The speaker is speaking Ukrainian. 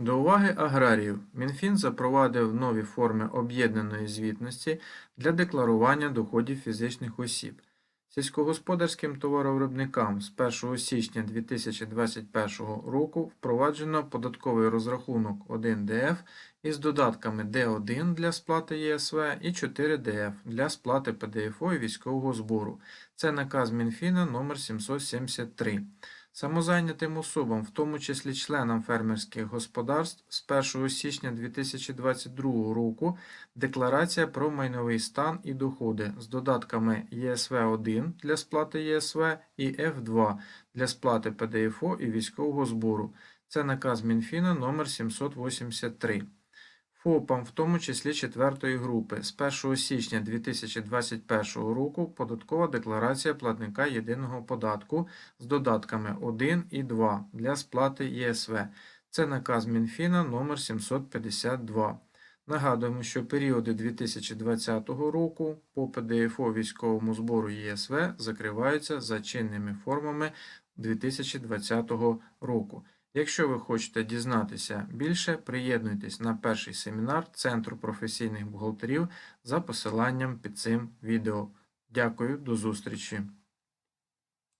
До уваги аграріїв Мінфін запровадив нові форми об'єднаної звітності для декларування доходів фізичних осіб. Сільськогосподарським товаровиробникам з 1 січня 2021 року впроваджено податковий розрахунок 1ДФ із додатками Д1 для сплати ЄСВ і 4ДФ для сплати ПДФО і військового збору. Це наказ Мінфіна номер 773. Самозайнятим особам, в тому числі членам фермерських господарств, з 1 січня 2022 року декларація про майновий стан і доходи з додатками ЄСВ-1 для сплати ЄСВ і Ф2 для сплати ПДФО і військового збору. Це наказ Мінфіна номер 783. ФОПам, в тому числі четвертої групи, з 1 січня 2021 року податкова декларація платника єдиного податку з додатками 1 і 2 для сплати ЄСВ. Це наказ Мінфіна номер 752. Нагадуємо, що періоди 2020 року по ПДФО військовому збору ЄСВ закриваються за чинними формами 2020 року. Якщо ви хочете дізнатися більше, приєднуйтесь на перший семінар Центру професійних бухгалтерів за посиланням під цим відео. Дякую, до зустрічі!